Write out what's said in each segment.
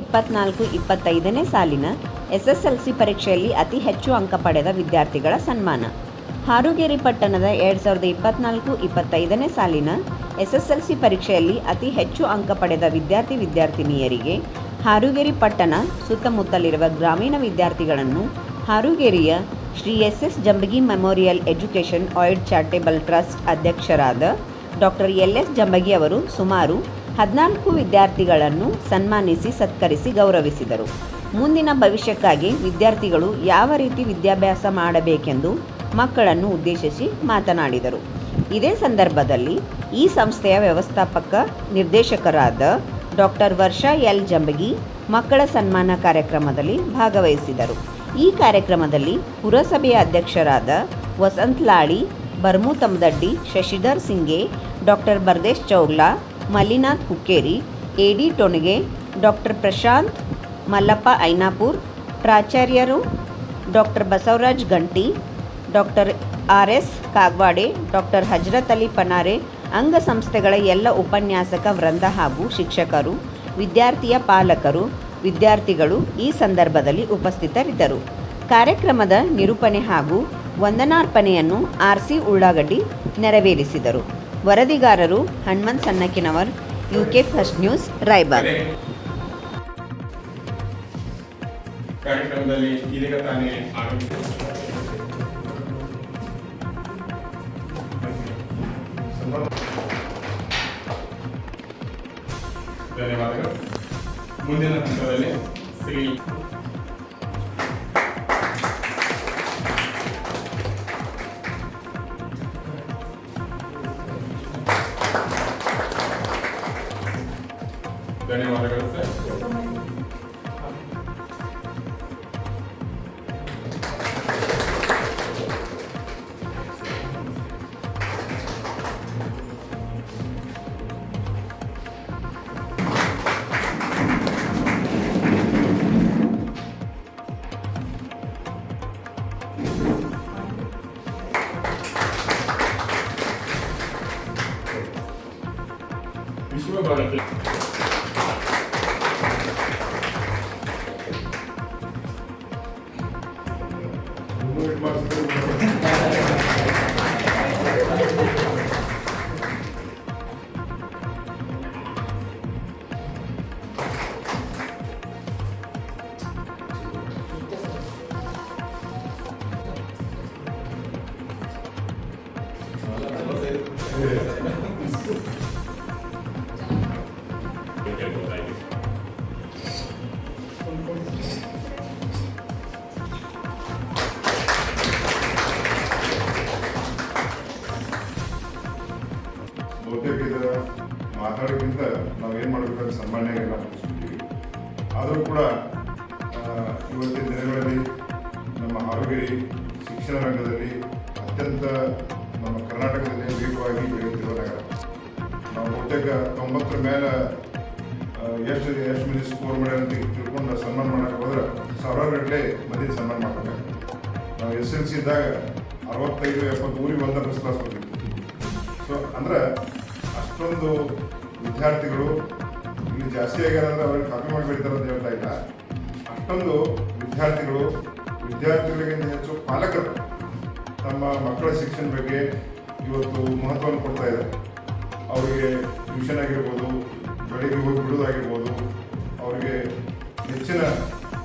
ಇಪ್ಪತ್ನಾಲ್ಕು, ಇಪ್ಪತ್ತೈದನೇ ಸಾಲಿನ ಎಸ್ಎಸ್ಎಲ್ಸಿ ಪರೀಕ್ಷೆಯಲ್ಲಿ ಅತಿ ಹೆಚ್ಚು ಅಂಕ ಪಡೆದ ವಿದ್ಯಾರ್ಥಿಗಳ ಸನ್ಮಾನ. ಹಾರುಗೇರಿ ಪಟ್ಟಣದ ಎರಡು ಸಾವಿರದ ಇಪ್ಪತ್ನಾಲ್ಕು, ಇಪ್ಪತ್ತೈದನೇ ಸಾಲಿನ ಎಸ್ಎಸ್ಎಲ್ಸಿ ಪರೀಕ್ಷೆಯಲ್ಲಿ ಅತಿ ಹೆಚ್ಚು ಅಂಕ ಪಡೆದ ವಿದ್ಯಾರ್ಥಿ ವಿದ್ಯಾರ್ಥಿನಿಯರಿಗೆ ಹಾರುಗೇರಿ ಪಟ್ಟಣ ಸುತ್ತಮುತ್ತಲಿರುವ ಗ್ರಾಮೀಣ ವಿದ್ಯಾರ್ಥಿಗಳನ್ನು ಹಾರುಗೇರಿಯ Shri S S Jambagi memorial education aid charitable trust ಅಧ್ಯಕ್ಷರಾದ ಡಾಕ್ಟರ್ ಎಲ್ ಎಸ್ ಜಂಬಗಿ ಅವರು ಸುಮಾರು ಹದಿನಾಲ್ಕು ವಿದ್ಯಾರ್ಥಿಗಳನ್ನು ಸನ್ಮಾನಿಸಿ ಸತ್ಕರಿಸಿ ಗೌರವಿಸಿದರು. ಮುಂದಿನ ಭವಿಷ್ಯಕ್ಕಾಗಿ ವಿದ್ಯಾರ್ಥಿಗಳು ಯಾವ ರೀತಿ ವಿದ್ಯಾಭ್ಯಾಸ ಮಾಡಬೇಕೆಂದು ಮಕ್ಕಳನ್ನು ಉದ್ದೇಶಿಸಿ ಮಾತನಾಡಿದರು. ಇದೇ ಸಂದರ್ಭದಲ್ಲಿ ಈ ಸಂಸ್ಥೆಯ ವ್ಯವಸ್ಥಾಪಕ ನಿರ್ದೇಶಕರಾದ ಡಾಕ್ಟರ್ ವರ್ಷಾ ಎಲ್. ಜಂಬಗಿ ಮಕ್ಕಳ ಸನ್ಮಾನ ಕಾರ್ಯಕ್ರಮದಲ್ಲಿ ಭಾಗವಹಿಸಿದರು. ಈ ಕಾರ್ಯಕ್ರಮದಲ್ಲಿ ಪುರಸಭೆಯ ಅಧ್ಯಕ್ಷರಾದ Vasant Lali, Barmu Tamadaddi Shashidhar Singe doctor Bardesh Chougla Mallinath Hukkeri A D Tonage doctor Prashant Mallappa Ainapur, ಪ್ರಾಚಾರ್ಯರು doctor Basavaraj Ganti doctor R S Kagwade doctor Hazrat Ali Panare, ಅಂಗಸಂಸ್ಥೆಗಳ ಎಲ್ಲ ಉಪನ್ಯಾಸಕ, ವೃಂದ ಹಾಗೂ ಶಿಕ್ಷಕರು, ವಿದ್ಯಾರ್ಥಿಯ ಪಾಲಕರು, ವಿದ್ಯಾರ್ಥಿಗಳು ಈ ಸಂದರ್ಭದಲ್ಲಿ ಉಪಸ್ಥಿತರಿದ್ದರು. ಕಾರ್ಯಕ್ರಮದ ನಿರೂಪಣೆ ಹಾಗೂ ವಂದನಾರ್ಪಣೆಯನ್ನು ಆರ್ ಸಿ ಉಳ್ಳಾಗಡ್ಡಿ ನೆರವೇರಿಸಿದರು. ವರದಿಗಾರರು Hanumant Sannakinavar UK first news Raybag. ಕಾರ್ಯಕ್ರಮದಲ್ಲಿ ಧನ್ಯವಾದಗಳು. ಮುಂದಿನ ಹಂತದಲ್ಲಿ ಶ್ರೀ ಧನ್ಯವಾದಗಳು ಸರ್ ವಿಶ್ವಭಾರತಿ ಬಹುತೇಕ ಮಾತಾಡೋಕ್ಕಿಂತ ನಾವು ಏನು ಮಾಡಬೇಕಂತ ಸಾಮಾನ್ಯ ಎಲ್ಲ ಮುಗಿಸ್ಬಿಟ್ಟಿವಿ ಆದರೂ ಕೂಡ ಇವತ್ತಿನ ದಿನಗಳಲ್ಲಿ ನಮ್ಮ ಹಾವೇರಿ ಶಿಕ್ಷಣ ರಂಗದಲ್ಲಿ ಅತ್ಯಂತ ನಮ್ಮ ಕರ್ನಾಟಕದಲ್ಲಿ ವೇಗವಾಗಿ ಬೆಳೆಯುತ್ತಿರುವ ನಗರ. ನಾವು ಬಹುತೇಕ ತೊಂಬತ್ತರ ಮೇಲೆ ಎಷ್ಟು ಎಷ್ಟು ಮಂದಿ ಸ್ಕೋರ್ ಮಾಡ್ಯಾರ ಅಂತ ತಿಳ್ಕೊಂಡು ಸನ್ಮಾನ ಮಾಡೋಕ್ಕೆ ಹೋದ್ರೆ ಸಾವಿರಾರು ಗಟ್ಟಲೆ ಮಂದಿ ಸನ್ಮಾನ ಮಾಡ್ಕೊಬೇಕು ನಾವು ಎಸ್ ಎಲ್ ಸಿ ಇದ್ದಾಗ ಅರವತ್ತೈದು ಎಪ್ಪತ್ತು ಊರಿಗೆ ಒಂದು ಫಸ್ಟ್ ಕ್ಲಾಸ್ ಬಂದಿತ್ತು ಸೊ ಅಂದ್ರೆ ಅಷ್ಟೊಂದು ವಿದ್ಯಾರ್ಥಿಗಳು ಇಲ್ಲಿ ಜಾಸ್ತಿ ಆಗ್ಯಾರ ಅಂದ್ರೆ ಅವ್ರಿಗೆ ಕಾಪಿ ಮಾಡಿ ಅಂತ ಹೇಳ್ತಾ ಇಲ್ಲ. ಅಷ್ಟೊಂದು ವಿದ್ಯಾರ್ಥಿಗಳು, ವಿದ್ಯಾರ್ಥಿಗಳಿಗಿಂತ ಹೆಚ್ಚು ಪಾಲಕರು ತಮ್ಮ ಮಕ್ಕಳ ಶಿಕ್ಷಣ ಬಗ್ಗೆ ಇವತ್ತು ಮಹತ್ವವನ್ನು ಕೊಡ್ತಾ ಇದ್ದಾರೆ. ಅವರಿಗೆ ಟ್ಯೂಷನ್ ಆಗಿರ್ಬೋದು, ಬೆಳಿಗ್ಗೆ ಹೋಗಿ ಬಿಡೋದಾಗಿರ್ಬೋದು, ಅವರಿಗೆ ಹೆಚ್ಚಿನ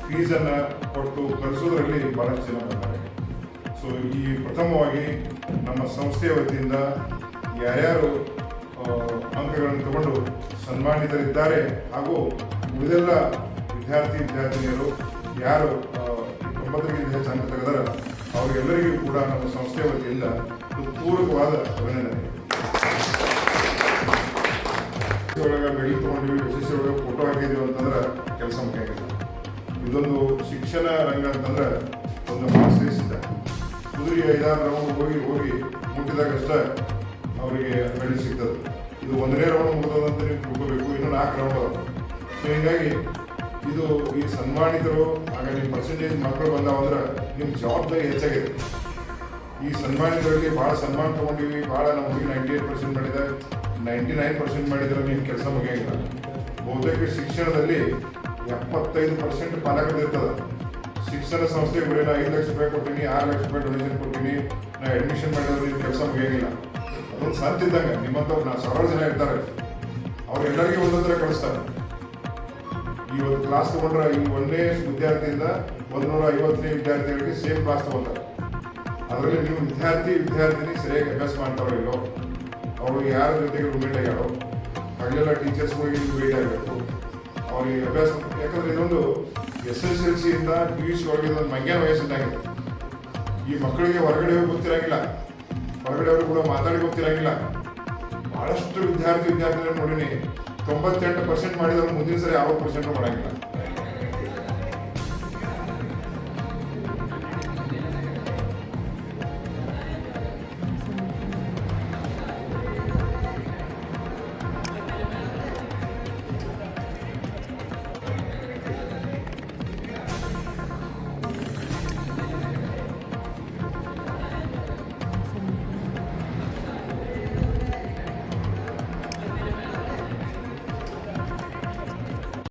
ಫೀಸನ್ನು ಕೊಟ್ಟು ಕಲಿಸೋದ್ರಲ್ಲಿ ಭಾಳಷ್ಟು ಜನ ಬರ್ತಾರೆ. ಸೊ ಈ ಪ್ರಥಮವಾಗಿ ನಮ್ಮ ಸಂಸ್ಥೆಯ ವತಿಯಿಂದ ಯಾರ್ಯಾರು ಅಂಕಗಳನ್ನು ತಗೊಂಡು ಸನ್ಮಾನಿತರಿದ್ದಾರೆ. ಹಾಗೂ ಉಳಿದೆಲ್ಲ ವಿದ್ಯಾರ್ಥಿ ವಿದ್ಯಾರ್ಥಿನಿಯರು ಯಾರು ಆ, ಈ ತೊಂಬತ್ತರಿಗಿಂತ ಹೆಚ್ಚು ಅಂಕ ತೆಗೆದಾರ ಅವರಿಗೆಲ್ಲರಿಗೂ ಕೂಡ ನಮ್ಮ ಸಂಸ್ಥೆಯ ವತಿಯಿಂದ ಪೂರಕವಾದ ಅಭಿನಂದನೆ. ಒಳಗೆ ಬೆಳಿ ತೊಗೊಂಡಿವಿ ಯಶಸ್ವಿ ಒಳಗೆ ಫೋಟೋ ಹಾಕಿದ್ದೀವಿ ಅಂತಂದ್ರೆ ಕೆಲಸ ಮುಖ್ಯ ಆಗಿದೆ. ಇದೊಂದು ಶಿಕ್ಷಣ ರಂಗ ಅಂತಂದ್ರೆ ಒಂದು ಮಾಸ್ಟರ್ ಕುದುರೆ ಐದಾರು ರೌಂಡ್ ಹೋಗಿ ಹೋಗಿ ಮುಟ್ಟಿದಾಗಷ್ಟೇ ಅವರಿಗೆ ಮೆಡಲ್ ಸಿಗ್ತದೆ. ಇದು ಒಂದನೇ ರೌಂಡ್ ಮುಗಿದಂತ ನೀವು ತಿಳ್ಕೋಬೇಕು. ಇನ್ನು ನಾಲ್ಕು ರೌಂಡ್ ಅವರು ಸೊ ಹೀಗಾಗಿ ಇದು ಈ ಸನ್ಮಾನಿತರು, ಆಗ ನಿಮ್ಮ ಪರ್ಸೆಂಟೇಜ್ ಮಕ್ಕಳು ಬಂದಾವ ಅಂದ್ರೆ ನಿಮ್ಮ ಜವಾಬ್ದಾರಿ ಹೆಚ್ಚಾಗಿದೆ. ಈ ಸನ್ಮಾನಿತರಲ್ಲಿ ಭಾಳ ಸನ್ಮಾನ ತೊಗೊಂಡಿವಿ. ಭಾಳ ನಮ್ಮ ಹುಡುಗಿ ನೈಂಟಿ ಏಟ್ ಪರ್ಸೆಂಟ್ ಮಾಡಿದೆ. ನೈಂಟಿ ನೈನ್ ಪರ್ಸೆಂಟ್ ಮಾಡಿದ್ರೆ ನಿಮ್ಮ ಕೆಲಸ ಮುಗಿಯಂಗಿಲ್ಲ. ಬಹುತೇಕ ಶಿಕ್ಷಣದಲ್ಲಿ ಎಪ್ಪತ್ತೈದು ಪರ್ಸೆಂಟ್ ಪಾಲಕರಿರ್ತದೆ ಶಿಕ್ಷಣ ಸಂಸ್ಥೆಗೆ ಬರೀ ಐದು ಲಕ್ಷ ರೂಪಾಯಿ ಕೊಡ್ತೀನಿ, ಆರು ಲಕ್ಷ ರೂಪಾಯಿ ಡೊನೇಷನ್ ಕೊಡ್ತೀನಿ. ನಾ ಅಡ್ಮಿಷನ್ ಮಾಡಿದ್ರೆ ನಿಮ್ಮ ಕೆಲಸ ಮುಗಿಯಂಗಿಲ್ಲ. ಅದೊಂದು ಸಂತ ಇದ್ದಂಗೆ. ನಿಮ್ಮಂಥವ್ರು ನಾ ಸಾವಿರಾರು ಜನ ಇರ್ತಾರೆ. ಅವ್ರೆಲ್ಲರಿಗೂ ಒಂದೊಂದರ ಕಳಿಸ್ತಾರೆ. ಈ ಒಂದು ಕ್ಲಾಸ್ ತಗೊಂಡ್ರೆ ಈ ಒಂದೇ ವಿದ್ಯಾರ್ಥಿಯಿಂದ ಒಂದೂರ ಐವತ್ತನೇ ವಿದ್ಯಾರ್ಥಿಗಳಿಗೆ ಸೇಮ್ ಕ್ಲಾಸ್ ತಗೋತಾರೆ. ಅದರಲ್ಲಿ ನೀವು ವಿದ್ಯಾರ್ಥಿ ವಿದ್ಯಾರ್ಥಿನಿ ಸರಿಯಾಗಿ ಅಭ್ಯಾಸ ಮಾಡ್ತಾರೋ ಇಲ್ಲೋ, ಅವರು ಯಾರ ಜೊತೆಗೆ ರೂಮೇಟ್ ಆಗ್ಯಾರೋ ಹಗಲೆಲ್ಲ ಟೀಚರ್ಸ್ಗಳಿಗೆ ಭೇಟಿ ಆಗಬೇಕು. ಅವ್ರಿಗೆ ಅಭ್ಯಾಸ ಯಾಕಂದ್ರೆ ಇದೊಂದು ಎಸ್ ಎಸ್ ಎಲ್ ಸಿಯಿಂದ ಪಿ ಯು ಸಿ ಒಳಗೆ ಒಂದು ಮಂಗ್ಯ ವಯಸ್ಸಿದ್ದಾಗಿದೆ ಈ ಮಕ್ಕಳಿಗೆ ಹೊರಗಡೆ ಹೋಗಿ ಗೊತ್ತಿರಂಗಿಲ್ಲ. ಹೊರಗಡೆ ಅವರು ಕೂಡ ಮಾತಾಡಿ ಗೊತ್ತಿರಂಗಿಲ್ಲ. ಬಹಳಷ್ಟು ವಿದ್ಯಾರ್ಥಿ ವಿದ್ಯಾರ್ಥಿಗಳನ್ನು ನೋಡಿನಿ. ತೊಂಬತ್ತೆಂಟು ಪರ್ಸೆಂಟ್ ಮಾಡಿದವರು ಮುಂದಿನ ಸರಿ ಯಾವ ಪರ್ಸೆಂಟ್ ಮಾಡಂಗಿಲ್ಲ.